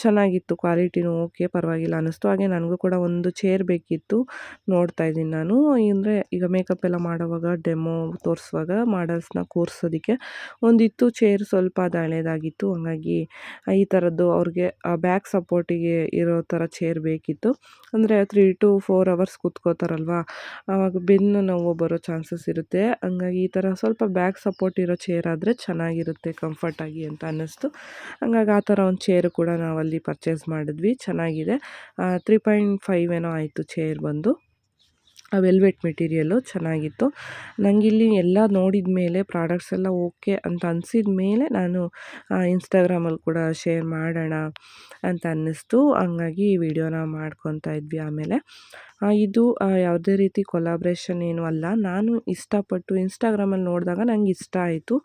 ಚೆನ್ನಾಗಿತ್ತು, ಕ್ವಾಲಿಟಿನೂ ಓಕೆ, ಪರವಾಗಿಲ್ಲ ಅನ್ನಿಸ್ತು. ಹಾಗೆ ನನಗೂ ಕೂಡ ಒಂದು ಚೇರ್ ಬೇಕಿತ್ತು ನೋಡ್ತಾ ಇದ್ದೀನಿ ನಾನು. ಅಂದರೆ ಈಗ ಮೇಕಪ್ ಎಲ್ಲ ಮಾಡೋವಾಗ ಡೆಮೋ ತೋರಿಸುವಾಗ ಮಾಡಲ್ಸ್ನ ಕೂರಿಸೋದಕ್ಕೆ ಒಂದಿತ್ತು ಚೇರ್ ಸ್ವಲ್ಪ ಅದು ಹಳೇದಾಗಿತ್ತು, ಹಂಗಾಗಿ ಈ ಥರದ್ದು ಅವ್ರಿಗೆ ಬ್ಯಾಕ್ ಸಪೋರ್ಟಿಗೆ ಇರೋ ಥರ ಚೇರ್ ಬೇಕಿತ್ತು. ಅಂದರೆ ತ್ರೀ ಟು ಫೋರ್ ಅವರ್ಸ್ ಕೂತ್ಕೋತಾರಲ್ವ? ಆವಾಗ ಬೆನ್ನು ನೋವು ಬರೋ ಚಾನ್ಸಸ್ ಇರುತ್ತೆ. ಹಂಗಾಗಿ ಈ ಥರ ಸ್ವಲ್ಪ ಬ್ಯಾಕ್ ಸಪೋರ್ಟ್ ಇರೋ ಚೇರ್ ಆದರೆ ಚೆನ್ನಾಗಿರುತ್ತೆ ಕಂಫರ್ಟಾಗಿ ಅಂತ ಅನ್ನಿಸ್ತು. ಹಂಗಾಗಿ ಆ ಥರ ಒಂದು ಚೇರ್ ಕೂಡ ನಾವಲ್ಲಿ ಪರ್ಚೇಸ್ ಮಾಡಿದ್ವಿ, ಚೆನ್ನಾಗಿದೆ. ತ್ರೀ ಪಾಯಿಂಟ್ ಫೈವ್ ಏನೋ ಆಯಿತು ಚೇರ್ ಬಂದು. ಆ ವೆಲ್ವೆಟ್ ಮೆಟೀರಿಯಲ್ಲು ಚೆನ್ನಾಗಿತ್ತು. ನನಗಿಲ್ಲಿ ಎಲ್ಲ ನೋಡಿದ ಮೇಲೆ, ಪ್ರಾಡಕ್ಟ್ಸ್ ಎಲ್ಲ ಓಕೆ ಅಂತ ಅನಿಸಿದ ಮೇಲೆ ನಾನು ಇನ್ಸ್ಟಾಗ್ರಾಮಲ್ಲಿ ಕೂಡ ಶೇರ್ ಮಾಡೋಣ ಅಂತ ಅನ್ನಿಸ್ತು. ಹಂಗಾಗಿ ಈ ವಿಡಿಯೋನ ಮಾಡ್ಕೊತಾ ಇದ್ವಿ ಆಮೇಲೆ. ಇದು ಯಾವುದೇ ರೀತಿ ಕೊಲಾಬ್ರೇಷನ್ ಏನೂ ಅಲ್ಲ. ನಾನು ಇಷ್ಟಪಟ್ಟು ಇನ್ಸ್ಟಾಗ್ರಾಮಲ್ಲಿ ನೋಡಿದಾಗ ನಂಗೆ ಇಷ್ಟ ಆಯಿತು.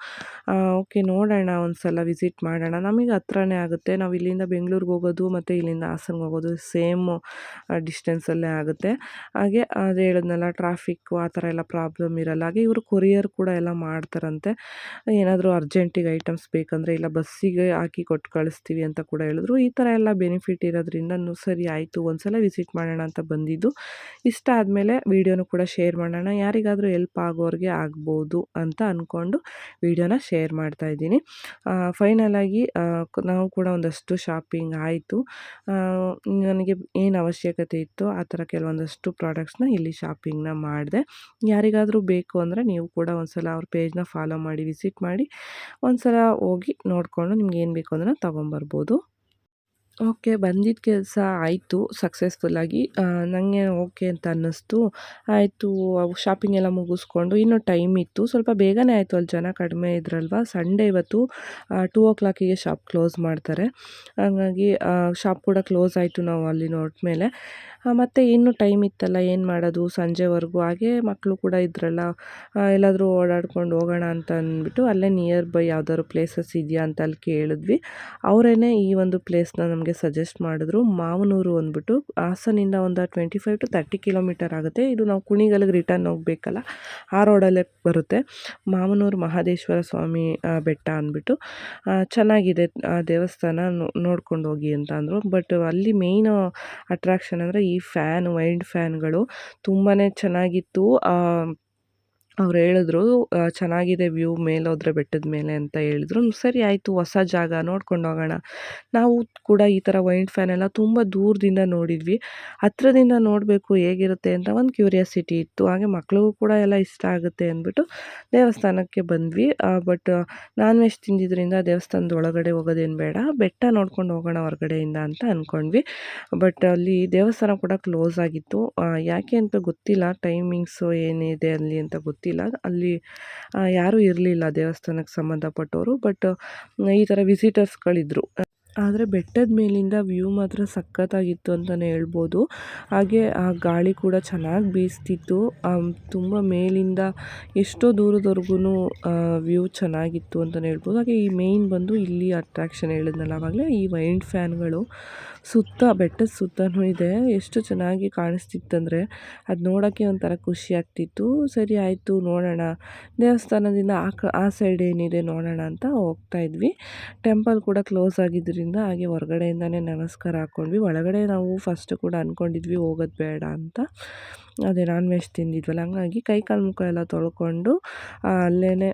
ಓಕೆ ನೋಡೋಣ ಒಂದು ಸಲ ವಿಸಿಟ್ ಮಾಡೋಣ. ನಮಗೆ ಹತ್ರನೇ ಆಗುತ್ತೆ. ನಾವು ಇಲ್ಲಿಂದ ಬೆಂಗಳೂರಿಗೆ ಹೋಗೋದು ಮತ್ತು ಇಲ್ಲಿಂದ ಹಾಸನ್ಗೆ ಹೋಗೋದು ಸೇಮ್ ಡಿಸ್ಟೆನ್ಸಲ್ಲೇ ಆಗುತ್ತೆ. ಹಾಗೆ ಅದು ಹೇಳಿದ್ನಲ್ಲ ಟ್ರಾಫಿಕ್ಕು ಆ ಥರ ಎಲ್ಲ ಪ್ರಾಬ್ಲಮ್ ಇರಲ್ಲ. ಹಾಗೆ ಇವರು ಕೊರಿಯರ್ ಕೂಡ ಎಲ್ಲ ಮಾಡ್ತಾರಂತೆ. ಏನಾದರೂ ಅರ್ಜೆಂಟಿಗೆ ಐಟಮ್ಸ್ ಬೇಕಂದರೆ ಇಲ್ಲ ಬಸ್ಸಿಗೆ ಹಾಕಿ ಕೊಟ್ಟು ಕಳಿಸ್ತೀವಿ ಅಂತ ಕೂಡ ಹೇಳಿದ್ರು. ಈ ಥರ ಎಲ್ಲ ಬೆನಿಫಿಟ್ ಇರೋದ್ರಿಂದ ಸರಿ ಆಯಿತು. ಒಂದು ಸಲ ವಿಸಿಟ್ ಮಾಡೋಣ ಅಂತ ಬಂದಿದ್ದು. ಇಷ್ಟ ಆದಮೇಲೆ ವೀಡಿಯೋನು ಕೂಡ ಶೇರ್ ಮಾಡೋಣ. ಯಾರಿಗಾದರೂ ಹೆಲ್ಪ್ ಆಗೋರಿಗೆ ಆಗ್ಬೋದು ಅಂತ ಅಂದ್ಕೊಂಡು ವೀಡಿಯೋನ ಶೇರ್ ಮಾಡ್ತಾ ಇದ್ದೀನಿ. ಫೈನಲಾಗಿ ನಾವು ಕೂಡ ಒಂದಷ್ಟು ಶಾಪಿಂಗ್ ಆಯಿತು. ನನಗೆ ಏನು ಅವಶ್ಯಕತೆ ಇತ್ತು ಆ ಥರ ಕೆಲವೊಂದಷ್ಟು ಪ್ರಾಡಕ್ಟ್ಸ್ನ ಇಲ್ಲಿ ಶಾಪಿಂಗ್ನ ಮಾಡಿದೆ. ಯಾರಿಗಾದರೂ ಬೇಕು ಅಂದರೆ ನೀವು ಕೂಡ ಒಂದ್ಸಲ ಅವ್ರ ಪೇಜ್ನ ಫಾಲೋ ಮಾಡಿ, ವಿಸಿಟ್ ಮಾಡಿ, ಒಂದ್ಸಲ ಹೋಗಿ ನೋಡಿಕೊಂಡು ನಿಮ್ಗೆ ಏನು ಬೇಕು ಅದನ್ನು ತೊಗೊಂಬರ್ಬೋದು. ಓಕೆ ಬಂದಿದ್ದ ಕೆಲಸ ಆಯಿತು ಸಕ್ಸಸ್ಫುಲ್ಲಾಗಿ ನನಗೆ ಓಕೆ ಅಂತ ಅನ್ನಿಸ್ತು. ಆಯಿತು ಶಾಪಿಂಗ್ ಎಲ್ಲ ಮುಗಿಸ್ಕೊಂಡು ಇನ್ನೂ ಟೈಮ್ ಇತ್ತು. ಸ್ವಲ್ಪ ಬೇಗನೆ ಆಯಿತು, ಅಲ್ಲಿ ಜನ ಕಡಿಮೆ ಇದ್ರಲ್ವ? ಸಂಡೇ ಇವತ್ತು ಟೂ ಓ ಕ್ಲಾಕಿಗೆ ಶಾಪ್ ಕ್ಲೋಸ್ ಮಾಡ್ತಾರೆ. ಹಾಗಾಗಿ ಶಾಪ್ ಕೂಡ ಕ್ಲೋಸ್ ಆಯಿತು ನಾವು ಅಲ್ಲಿ ನೋಡ್ಮೇಲೆ. ಮತ್ತು ಇನ್ನೂ ಟೈಮ್ ಇತ್ತಲ್ಲ, ಏನು ಮಾಡೋದು? ಸಂಜೆವರೆಗೂ ಹಾಗೆ ಮಕ್ಕಳು ಕೂಡ ಇದ್ರಲ್ಲ ಎಲ್ಲಾದರೂ ಓಡಾಡ್ಕೊಂಡು ಹೋಗೋಣ ಅಂತ ಅಂದ್ಬಿಟ್ಟು ಅಲ್ಲೇ ನಿಯರ್ ಬೈ ಯಾವ್ದಾದ್ರು ಪ್ಲೇಸಸ್ ಇದೆಯಾ ಅಂತ ಅಲ್ಲಿ ಕೇಳಿದ್ವಿ. ಅವರೇನೆ ಈ ಒಂದು ಪ್ಲೇಸ್ನ ನಮಗೆ ಸಜೆಸ್ಟ್ ಮಾಡಿದ್ರು. ಮಾವನೂರು ಅಂದ್ಬಿಟ್ಟು ಹಾಸನಿಂದ ಒಂದು twenty five to thirty kilometre ಆಗುತ್ತೆ. ಇದು ನಾವು ಕುಣಿಗಲ್ಗೆ ರಿಟರ್ನ್ ಹೋಗಬೇಕಲ್ಲ, ಆ ರೋಡಲ್ಲೇ ಬರುತ್ತೆ. ಮಾವನೂರು ಮಹದೇಶ್ವರ ಸ್ವಾಮಿ ಬೆಟ್ಟ ಅಂದ್ಬಿಟ್ಟು ಚೆನ್ನಾಗಿದೆ ದೇವಸ್ಥಾನ ನೋಡ್ಕೊಂಡು ಹೋಗಿ ಅಂತ ಅಂದರು. ಬಟ್ ಅಲ್ಲಿ ಮೇಯ್ನ್ ಅಟ್ರಾಕ್ಷನ್ ಅಂದರೆ ಈ ಫ್ಯಾನ್ ವೈಲ್ಡ್ ಫ್ಯಾನ್ಗಳು ತುಂಬಾ ಚೆನ್ನಾಗಿತ್ತು. ಅವ್ರು ಹೇಳಿದ್ರು ಚೆನ್ನಾಗಿದೆ ವ್ಯೂ ಮೇಲೋದ್ರೆ ಬೆಟ್ಟದ ಮೇಲೆ ಅಂತ ಹೇಳಿದ್ರು. ಸರಿ ಆಯಿತು, ಹೊಸ ಜಾಗ ನೋಡ್ಕೊಂಡು ಹೋಗೋಣ. ನಾವು ಕೂಡ ಈ ಥರ ವೈಂಡ್ ಫ್ಯಾನ್ ಎಲ್ಲ ತುಂಬ ದೂರದಿಂದ ನೋಡಿದ್ವಿ. ಹತ್ರದಿಂದ ನೋಡಬೇಕು ಹೇಗಿರುತ್ತೆ ಅಂತ ಒಂದು ಕ್ಯೂರಿಯಾಸಿಟಿ ಇತ್ತು. ಹಾಗೆ ಮಕ್ಳಿಗೂ ಕೂಡ ಎಲ್ಲ ಇಷ್ಟ ಆಗುತ್ತೆ ಅಂದ್ಬಿಟ್ಟು ದೇವಸ್ಥಾನಕ್ಕೆ ಬಂದ್ವಿ. ಬಟ್ ನಾನ್ ವೆಜ್ ತಿಂದಿದ್ರಿಂದ ದೇವಸ್ಥಾನದ ಒಳಗಡೆ ಹೋಗೋದೇನು ಬೇಡ, ಬೆಟ್ಟ ನೋಡ್ಕೊಂಡು ಹೋಗೋಣ ಹೊರಗಡೆಯಿಂದ ಅಂತ ಅಂದ್ಕೊಂಡ್ವಿ ಬಟ್, ಅಲ್ಲಿ ದೇವಸ್ಥಾನ ಕೂಡ ಕ್ಲೋಸ್ ಆಗಿತ್ತು. ಯಾಕೆ ಅಂತ ಗೊತ್ತಿಲ್ಲ, ಟೈಮಿಂಗ್ಸು ಏನಿದೆ ಅಲ್ಲಿ ಅಂತ ಗೊತ್ತಿಲ್ಲ. ಅಲ್ಲಿ ಆ, ಯಾರೂ ಇರಲಿಲ್ಲ ದೇವಸ್ಥಾನಕ್ಕೆ ಸಂಬಂಧಪಟ್ಟವರು ಬಟ್ ಈ ಥರ ವಿಸಿಟರ್ಸ್ಗಳಿದ್ರು. ಆದರೆ ಬೆಟ್ಟದ ಮೇಲಿಂದ ವ್ಯೂ ಮಾತ್ರ ಸಖತ್ತಾಗಿತ್ತು ಅಂತಲೇ ಹೇಳ್ಬೋದು. ಹಾಗೆ ಆ ಗಾಳಿ ಕೂಡ ಚೆನ್ನಾಗಿ ಬೀಸ್ತಿತ್ತು. ತುಂಬ ಮೇಲಿಂದ ಎಷ್ಟೋ ದೂರದವರೆಗೂ ವ್ಯೂ ಚೆನ್ನಾಗಿತ್ತು ಅಂತಲೇ ಹೇಳ್ಬೋದು. ಹಾಗೆ ಈ ಮೇಯ್ನ್ ಬಂದು ಇಲ್ಲಿ ಅಟ್ರಾಕ್ಷನ್ ಹೇಳಿದ್ನಲ್ಲ ಆವಾಗಲೇ ಈ ವೈಂಡ್ ಫ್ಯಾನ್ಗಳು. ಸುತ್ತ, ಬೆಟ್ಟದ ಸುತ್ತಲೂ ಇದೆ. ಎಷ್ಟು ಚೆನ್ನಾಗಿ ಕಾಣಿಸ್ತಿತ್ತಂದರೆ ಅದು ನೋಡೋಕ್ಕೆ ಒಂಥರ ಖುಷಿ ಆಗ್ತಿತ್ತು. ಸರಿ ಆಯಿತು, ನೋಡೋಣ. ದೇವಸ್ಥಾನದಿಂದ ಆ ಕ, ಆ ಸೈಡ್ ಏನಿದೆ ನೋಡೋಣ ಅಂತ ಹೋಗ್ತಾ ಇದ್ವಿ. ಟೆಂಪಲ್ ಕೂಡ ಕ್ಲೋಸ್ ಆಗಿದ್ದರಿಂದ ಹಾಗೆ ಹೊರಗಡೆಯಿಂದನೇ ನಮಸ್ಕಾರ ಹಾಕ್ಕೊಂಡ್ವಿ ಒಳಗಡೆ ನಾವು ಫಸ್ಟ್ ಕೂಡ ಅಂದ್ಕೊಂಡಿದ್ವಿ ಹೋಗೋದು ಬೇಡ ಅಂತ. ಅದೇ ನಾನ್ ವೆಜ್ ತಿಂದಿದ್ವಲ್ಲ, ಹಂಗಾಗಿ ಕೈ ಕಾಲು ಮುಖ ಎಲ್ಲ ತೊಳ್ಕೊಂಡು ಅಲ್ಲೇ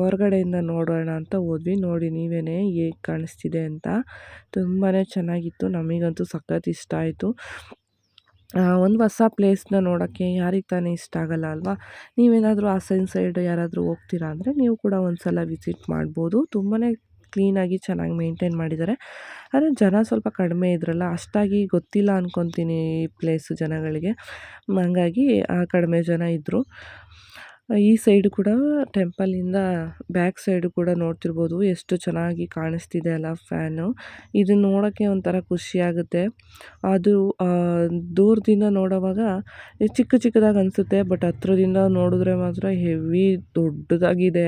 ಹೊರಗಡೆಯಿಂದ ನೋಡೋಣ ಅಂತ ಹೋದ್ವಿ. ನೋಡಿ ನೀವೇ ಹೇಗೆ ಕಾಣಿಸ್ತಿದೆ ಅಂತ. ತುಂಬಾ ಚೆನ್ನಾಗಿತ್ತು. ನಮಗಂತೂ ಸಖತ್ ಇಷ್ಟ ಆಯಿತು. ಒಂದು ಹೊಸ ಪ್ಲೇಸ್ನ ನೋಡೋಕ್ಕೆ ಯಾರಿಗೆ ತಾನೇ ಇಷ್ಟ ಆಗಲ್ಲ ಅಲ್ವಾ? ನೀವೇನಾದರೂ ಆ ಸೈನ್ ಸೈಡ್ ಯಾರಾದರೂ ಹೋಗ್ತೀರಾ ಅಂದರೆ ನೀವು ಕೂಡ ಒಂದು ಸಲ ವಿಸಿಟ್ ಮಾಡ್ಬೋದು ತುಂಬಾ ಕ್ಲೀನಾಗಿ ಚೆನ್ನಾಗಿ ಮೇಂಟೈನ್ ಮಾಡಿದ್ದಾರೆ. ಆದರೆ ಜನ ಸ್ವಲ್ಪ ಕಡಿಮೆ ಇದ್ರಲ್ಲ, ಅಷ್ಟಾಗಿ ಗೊತ್ತಿಲ್ಲ ಅಂದ್ಕೊತೀನಿ ಈ ಪ್ಲೇಸು ಜನಗಳಿಗೆ. ಹಂಗಾಗಿ ಕಡಿಮೆ ಜನ ಇದ್ದರು ಈ ಸೈಡ್ ಕೂಡ ಟೆಂಪಲ್ ಇಂದ ಬ್ಯಾಕ್ ಸೈಡ್ ಕೂಡ ನೋಡ್ತಿರ್ಬೋದು. ಎಷ್ಟು ಚೆನ್ನಾಗಿ ಕಾಣಿಸ್ತಿದೆ ಅಲ್ಲ ಫ್ಯಾನು. ಇದನ್ನ ನೋಡೋಕ್ಕೆ ಒಂಥರ ಖುಷಿಯಾಗುತ್ತೆ ಅದು ದೂರದಿಂದ ನೋಡೋವಾಗ ಚಿಕ್ಕ ಚಿಕ್ಕದಾಗಿ ಅನಿಸುತ್ತೆ, ಬಟ್ ಹತ್ರದಿಂದ ನೋಡಿದ್ರೆ ಮಾತ್ರ ಹೆವಿ ದೊಡ್ಡದಾಗಿದೆ.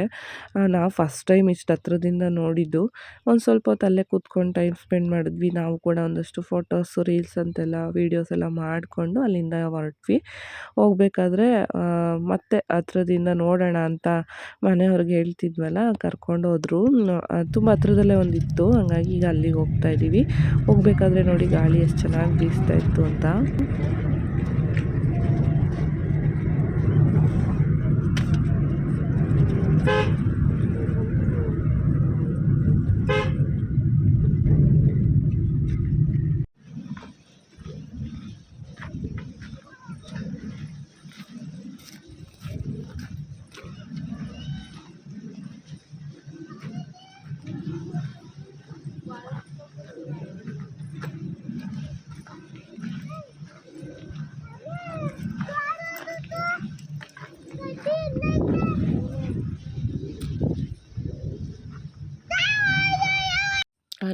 ನಾವು ಫಸ್ಟ್ ಟೈಮ್ ಇಷ್ಟು ಹತ್ರದಿಂದ ನೋಡಿದ್ದು. ಒಂದು ಸ್ವಲ್ಪ ಹೊತ್ತು ಅಲ್ಲೇ ಕೂತ್ಕೊಂಡು ಟೈಮ್ ಸ್ಪೆಂಡ್ ಮಾಡಿದ್ವಿ. ನಾವು ಕೂಡ ಒಂದಷ್ಟು ಫೋಟೋಸು, ರೀಲ್ಸ್ ಅಂತೆಲ್ಲ, ವೀಡಿಯೋಸ್ ಎಲ್ಲ ಮಾಡಿಕೊಂಡು ಅಲ್ಲಿಂದ ಹೊರಟ್ವಿ. ಹೋಗ್ಬೇಕಾದ್ರೆ ಮತ್ತೆ ಮತ್ತೆ ಹತ್ರದಿಂದ ನೋಡೋಣ ಅಂತ ಮನೆಯವ್ರಿಗೆ ಹೇಳ್ತಿದ್ವಲ್ಲ, ಕರ್ಕೊಂಡು ಹೋದ್ರು. ತುಂಬ ಹತ್ರದಲ್ಲೇ ಒಂದಿತ್ತು. ಹಂಗಾಗಿ ಈಗ ಅಲ್ಲಿಗೆ ಹೋಗ್ತಾ ಇದ್ದೀವಿ ಹೋಗ್ಬೇಕಾದ್ರೆ ನೋಡಿ ಗಾಳಿ ಎಷ್ಟು ಚೆನ್ನಾಗಿ ಬೀಸ್ತಾ ಇತ್ತು ಅಂತ.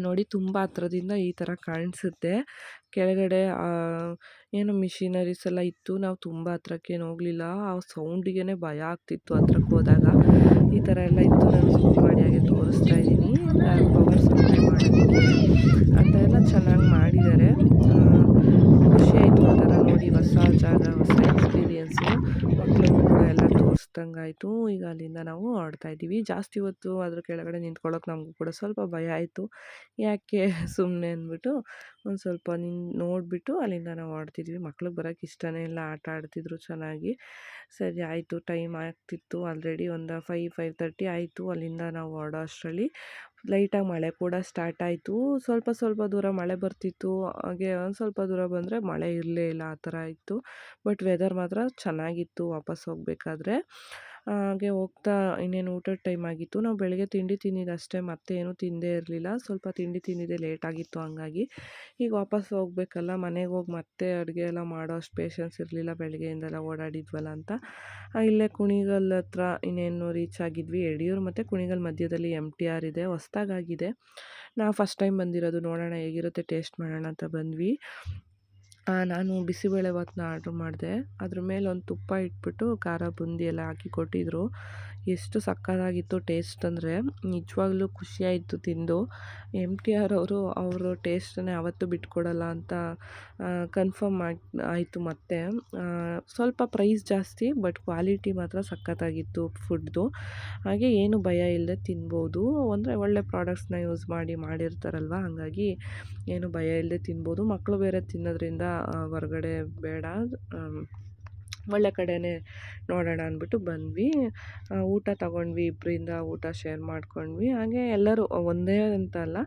ನೋಡಿ ತುಂಬ ಹತ್ರದಿಂದ ಈ ಥರ ಕಾಣಿಸುತ್ತೆ. ಕೆಳಗಡೆ ಏನು ಮಿಷಿನರೀಸ್ ಎಲ್ಲ ಇತ್ತು, ನಾವು ತುಂಬ ಹತ್ರಕ್ಕೇನು ಹೋಗಲಿಲ್ಲ. ಆ ಸೌಂಡಿಗೆ ಭಯ ಆಗ್ತಿತ್ತು ಹತ್ರಕ್ಕೆ ಹೋದಾಗ. ಈ ಥರ ಎಲ್ಲ ಇತ್ತು, ನಾನು ಝೂಮ್ ಮಾಡಿ ಹಾಗೆ ತೋರಿಸ್ತಾ ಇದ್ದೀನಿ ಪವರ್ ಸಪ್ಲೈ ಮಾಡೋದಕ್ಕೆ ಅಂತ ಎಲ್ಲ ಚೆನ್ನಾಗಿ ಮಾಡಿದ್ದಾರೆ ಖುಷಿ ಆಯಿತು ಒಂಥರ ನೋಡಿ ಹೊಸ ಜಾಗ ಹೊಸ ಎಕ್ಸ್ಪೀರಿಯೆನ್ಸು ಮಕ್ಕಳಿಗೂ ಕೂಡ ಎಲ್ಲ ತೋರಿಸ್ದಂಗೆ ಆಯಿತು ಈಗ ಅಲ್ಲಿಂದ ನಾವು ಹೊರಡ್ತಾ ಇದ್ದೀವಿ ಜಾಸ್ತಿ ಹೊತ್ತು ಅದ್ರ ಕೆಳಗಡೆ ನಿಂತ್ಕೊಳ್ಳೋಕೆ ನಮಗೂ ಕೂಡ ಸ್ವಲ್ಪ ಭಯ ಆಯಿತು. ಯಾಕೆ ಸುಮ್ಮನೆ ಅಂದ್ಬಿಟ್ಟು ಒಂದು ಸ್ವಲ್ಪ ನಿನ್ ನೋಡಿಬಿಟ್ಟು ಅಲ್ಲಿಂದ ನಾವು ಹೊರಡ್ತಿದ್ವಿ ಮಕ್ಳಿಗೆ ಬರೋಕ್ಕೆ ಇಷ್ಟನೇ ಇಲ್ಲ. ಆಟ ಆಡ್ತಿದ್ರು ಚೆನ್ನಾಗಿ. ಸರಿ, ಆಯಿತು. ಟೈಮ್ ಆಗ್ತಿತ್ತು ಆಲ್ರೆಡಿ ಒಂದು ಫೈವ್ ಫೈವ್ ತರ್ಟಿ ಆಯಿತು. ಅಲ್ಲಿಂದ ನಾವು ಹೊರಡೋ ಅಷ್ಟರಲ್ಲಿ ಲೈಟಾಗಿ ಮಳೆ ಕೂಡ ಸ್ಟಾರ್ಟ್ ಆಯಿತು. ಸ್ವಲ್ಪ ಸ್ವಲ್ಪ ದೂರ ಮಳೆ ಬರ್ತಿತ್ತು. ಹಾಗೆ ಒಂದು ಸ್ವಲ್ಪ ದೂರ ಬಂದರೆ ಮಳೆ ಇರಲೇ ಇಲ್ಲ ಆ ಥರ ಇತ್ತು. ಬಟ್ ವೆದರ್ ಮಾತ್ರ ಚೆನ್ನಾಗಿತ್ತು ವಾಪಸ್ ಹೋಗಬೇಕಾದ್ರೆ. ಹಾಗೆ ಹೋಗ್ತಾ ಇನ್ನೇನು ಊಟದ ಟೈಮ್ ಆಗಿತ್ತು. ನಾವು ಬೆಳಗ್ಗೆ ತಿಂಡಿ ತಿಂದಿದ್ದು ಅಷ್ಟೇ, ಮತ್ತೆ ಏನೂ ತಿಂದೇ ಇರಲಿಲ್ಲ. ಸ್ವಲ್ಪ ತಿಂಡಿ ತಿಂದಿದ್ದೆ ಲೇಟ್ ಆಗಿತ್ತು ಹಂಗಾಗಿ. ಈಗ ವಾಪಸ್ ಹೋಗಬೇಕಲ್ಲ, ಮನೆಗೆ ಹೋಗಿ ಮತ್ತೆ ಅಡುಗೆ ಎಲ್ಲ ಮಾಡೋ ಅಷ್ಟು ಪೇಷನ್ಸ್ ಇರಲಿಲ್ಲ, ಬೆಳಗ್ಗೆಯಿಂದೆಲ್ಲ ಓಡಾಡಿದ್ವಲ್ಲ ಅಂತ. ಇಲ್ಲೇ ಕುಣಿಗಲ್ ಹತ್ರ ಇನ್ನೇನು ರೀಚ್ ಆಗಿದ್ವಿ. ಯಡಿಯೂರು ಮತ್ತು ಕುಣಿಗಲ್ ಮಧ್ಯದಲ್ಲಿ ಎಂ ಟಿ ಆರ್ ಇದೆ ಹೊಸ್ದಾಗಾಗಿದೆ ನಾವು ಫಸ್ಟ್ ಟೈಮ್ ಬಂದಿರೋದು ನೋಡೋಣ, ಹೇಗಿರುತ್ತೆ ಟೇಸ್ಟ್ ಮಾಡೋಣ ಅಂತ ಬಂದ್ವಿ. ನಾನು ಬಿಸಿಬೇಳೆಭಾತ್ನ ಆರ್ಡ್ರ್ ಮಾಡಿದೆ. ಅದ್ರ ಮೇಲೆ ಒಂದು ತುಪ್ಪ ಇಟ್ಬಿಟ್ಟು ಖಾರ ಬೂಂದಿ ಎಲ್ಲ ಹಾಕಿ ಕೊಟ್ಟಿದ್ದರು ಎಷ್ಟು ಸಕ್ಕತ್ತಾಗಿತ್ತು ಟೇಸ್ಟ್ ಅಂದರೆ ನಿಜವಾಗ್ಲೂ ಖುಷಿಯಾಯಿತು ತಿಂದು. ಎಂ ಟಿ ಆರ್ ಅವರು ಅವರು ಟೇಸ್ಟನ್ನೇ ಯಾವತ್ತೂ ಬಿಟ್ಕೊಡಲ್ಲ ಅಂತ ಕನ್ಫರ್ಮ್ ಮಾಡಿ ಆಯಿತು ಮತ್ತೆ. ಸ್ವಲ್ಪ ಪ್ರೈಸ್ ಜಾಸ್ತಿ ಬಟ್ ಕ್ವಾಲಿಟಿ ಮಾತ್ರ ಸಖತ್ತಾಗಿತ್ತು ಫುಡ್ದು ಹಾಗೆ ಏನು ಭಯ ಇಲ್ಲದೆ ತಿನ್ಬೋದು. ಅಂದರೆ ಒಳ್ಳೆ ಪ್ರಾಡಕ್ಟ್ಸ್ನ ಯೂಸ್ ಮಾಡಿ ಮಾಡಿರ್ತಾರಲ್ವ, ಹಾಗಾಗಿ ಏನು ಭಯ ಇಲ್ಲದೆ ತಿನ್ಬೋದು. ಮಕ್ಕಳು ಬೇರೆ ತಿನ್ನೋದ್ರಿಂದ ಹೊರಗಡೆ ಬೇಡ. ಒಳ್ಳೆ ಕಡೆನೇ ನೋಡೋಣ ಅಂದ್ಬಿಟ್ಟು ಬಂದ್ವಿ. ಊಟ ತಗೊಂಡ್ವಿ ಇಬ್ಬರಿಂದ ಊಟ ಶೇರ್ ಮಾಡ್ಕೊಂಡ್ವಿ. ಹಾಗೆ ಎಲ್ಲರೂ ಒಂದೇ ಅಂತ ಅಲ್ಲ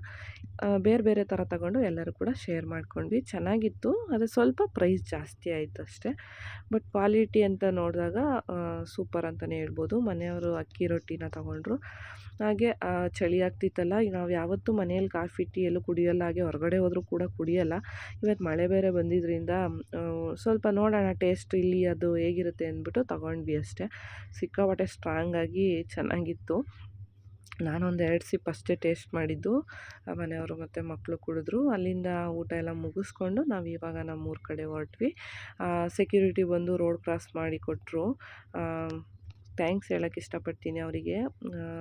ಬೇರೆ ಬೇರೆ ಥರ ತಗೊಂಡು ಎಲ್ಲರೂ ಕೂಡ ಶೇರ್ ಮಾಡ್ಕೊಂಡ್ವಿ. ಚೆನ್ನಾಗಿತ್ತು. ಆದರೆ ಸ್ವಲ್ಪ ಪ್ರೈಸ್ ಜಾಸ್ತಿ ಆಯಿತು ಅಷ್ಟೇ. ಬಟ್ ಕ್ವಾಲಿಟಿ ಅಂತ ನೋಡಿದಾಗ ಸೂಪರ್ ಅಂತಲೇ ಹೇಳ್ಬೋದು. ಮನೆಯವರು ಅಕ್ಕಿ ರೊಟ್ಟಿನ ತಗೊಂಡ್ರು. ಹಾಗೆ ಚಳಿ ಆಗ್ತಿತ್ತಲ್ಲ ಈಗ ನಾವು ಯಾವತ್ತೂ ಮನೆಯಲ್ಲಿ ಕಾಫಿ, ಟೀ ಎಲ್ಲೂ ಕುಡಿಯೋಲ್ಲ, ಹಾಗೆ ಹೊರಗಡೆ ಹೋದರೂ ಕೂಡ ಕುಡಿಯೋಲ್ಲ. ಇವತ್ತು ಮಳೆ ಬೇರೆ ಬಂದಿದ್ದರಿಂದ ಸ್ವಲ್ಪ ನೋಡೋಣ ಟೇಸ್ಟ್ ಇಲ್ಲಿ ಅದು ಹೇಗಿರುತ್ತೆ ಅಂದ್ಬಿಟ್ಟು ತಗೊಂಡ್ವಿ ಅಷ್ಟೇ. ಸಿಕ್ಕಾಪಟ್ಟೆ ಸ್ಟ್ರಾಂಗಾಗಿ ಚೆನ್ನಾಗಿತ್ತು. ನಾನೊಂದು ಎರಡು ಸಿಪ್ ಅಷ್ಟೇ ಟೇಸ್ಟ್ ಮಾಡಿದ್ದು. ಮನೆಯವರು ಮತ್ತು ಮಕ್ಕಳು ಕುಡಿದ್ರು. ಅಲ್ಲಿಂದ ಊಟ ಎಲ್ಲ ಮುಗಿಸ್ಕೊಂಡು ನಾವು ಇವಾಗ ನಮ್ಮೂರ ಕಡೆ ಹೊರಟ್ವಿ. ಸೆಕ್ಯೂರಿಟಿ ಬಂದು ರೋಡ್ ಕ್ರಾಸ್ ಮಾಡಿ ಕೊಟ್ಟರು ಥ್ಯಾಂಕ್ಸ್ ಹೇಳೋಕ್ಕೆ ಇಷ್ಟಪಡ್ತೀನಿ ಅವರಿಗೆ.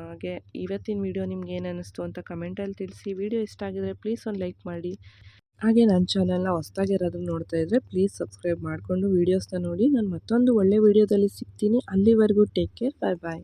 ಹಾಗೆ ಇವತ್ತಿನ ವಿಡಿಯೋ ನಿಮ್ಗೆ ಏನು ಅನ್ನಿಸ್ತು ಅಂತ ಕಮೆಂಟಲ್ಲಿ ತಿಳಿಸಿ. ವಿಡಿಯೋ ಇಷ್ಟ ಆಗಿದ್ರೆ ಪ್ಲೀಸ್ ಒಂದು ಲೈಕ್ ಮಾಡಿ. ಹಾಗೆ ನನ್ನ ಚಾನೆಲ್ನ ಹೊಸ್ದಾಗಿ ಯಾರಾದರೂ ನೋಡ್ತಾ ಇದ್ದರೆ ಪ್ಲೀಸ್ ಸಬ್ಸ್ಕ್ರೈಬ್ ಮಾಡಿಕೊಂಡು ವೀಡಿಯೋಸ್ನ ನೋಡಿ. ನಾನು ಮತ್ತೊಂದು ಒಳ್ಳೆ ವೀಡಿಯೋದಲ್ಲಿ ಸಿಗ್ತೀನಿ. ಅಲ್ಲಿವರೆಗೂ ಟೇಕ್ ಕೇರ್ ಬಾಯ್ ಬಾಯ್